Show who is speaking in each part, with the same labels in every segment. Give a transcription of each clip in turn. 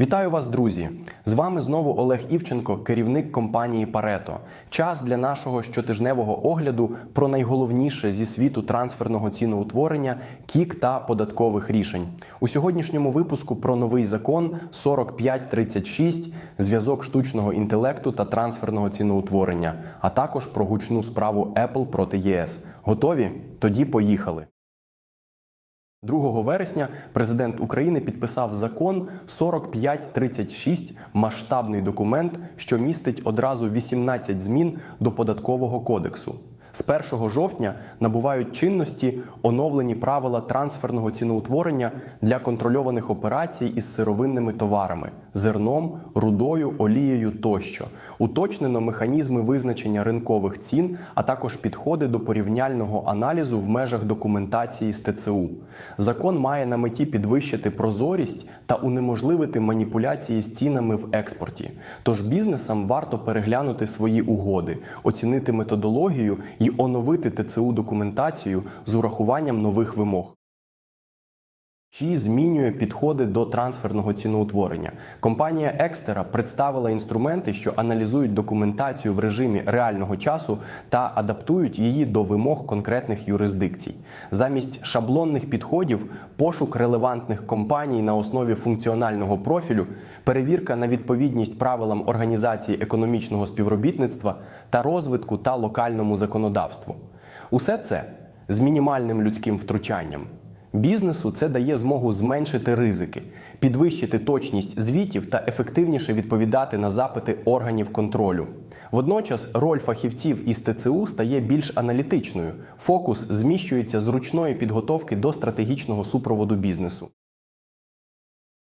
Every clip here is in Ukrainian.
Speaker 1: Вітаю вас, друзі! З вами знову Олег Івченко, керівник компанії Парето. Час для нашого щотижневого огляду про найголовніше зі світу трансферного ціноутворення, кік та податкових рішень. У сьогоднішньому випуску про новий закон 4536, зв'язок штучного інтелекту та трансферного ціноутворення, а також про гучну справу Apple проти ЄС. Готові? Тоді поїхали. 2 вересня президент України підписав закон 4536 масштабний документ, що містить одразу 18 змін до податкового кодексу. З 1 жовтня набувають чинності оновлені правила трансферного ціноутворення для контрольованих операцій із сировинними товарами зерном, рудою, олією тощо. Уточнено механізми визначення ринкових цін, а також підходи до порівняльного аналізу в межах документації з ТЦУ. Закон має на меті підвищити прозорість та унеможливити маніпуляції з цінами в експорті. Тож бізнесам варто переглянути свої угоди, оцінити методологію і оновити ТЦУ документацію з урахуванням нових вимог. Чи змінює підходи до трансферного ціноутворення? Компанія Екстера представила інструменти, що аналізують документацію в режимі реального часу та адаптують її до вимог конкретних юрисдикцій. Замість шаблонних підходів, пошук релевантних компаній на основі функціонального профілю, перевірка на відповідність правилам організації економічного співробітництва та розвитку та локальному законодавству. Усе це з мінімальним людським втручанням. Бізнесу це дає змогу зменшити ризики, підвищити точність звітів та ефективніше відповідати на запити органів контролю. Водночас роль фахівців із ТЦУ стає більш аналітичною. Фокус зміщується з ручної підготовки до стратегічного супроводу бізнесу.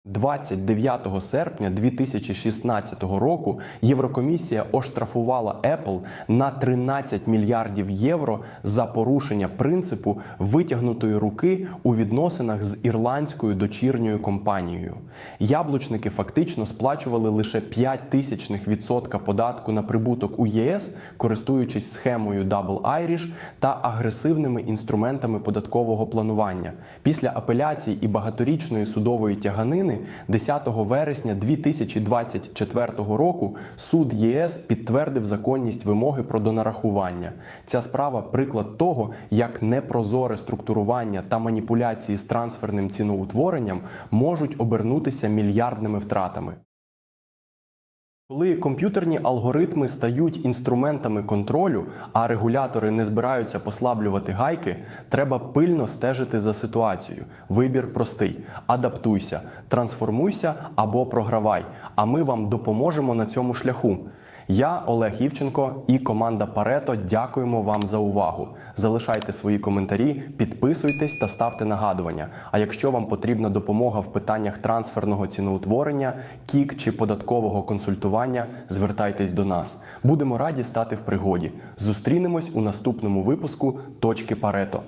Speaker 1: 29 серпня 2016 року Єврокомісія оштрафувала Apple на 13 мільярдів євро за порушення принципу витягнутої руки у відносинах з ірландською дочірньою компанією. Яблучники фактично сплачували лише 5 тисячних відсотка податку на прибуток у ЄС, користуючись схемою Double Irish та агресивними інструментами податкового планування. Після апеляцій і багаторічної судової тяганини 10 вересня 2024 року суд ЄС підтвердив законність вимоги про донарахування. Ця справа приклад того, як непрозоре структурування та маніпуляції з трансферним ціноутворенням можуть обернутися мільярдними втратами. Коли комп'ютерні алгоритми стають інструментами контролю, а регулятори не збираються послаблювати гайки, треба пильно стежити за ситуацією. Вибір простий: адаптуйся, трансформуйся або програвай. А ми вам допоможемо на цьому шляху. Я Олег Івченко і команда Парето дякуємо вам за увагу. Залишайте свої коментарі, підписуйтесь та ставте нагадування. А якщо вам потрібна допомога в питаннях трансферного ціноутворення, кік чи податкового консультування, звертайтесь до нас. Будемо раді стати в пригоді. Зустрінемось у наступному випуску точки Парето.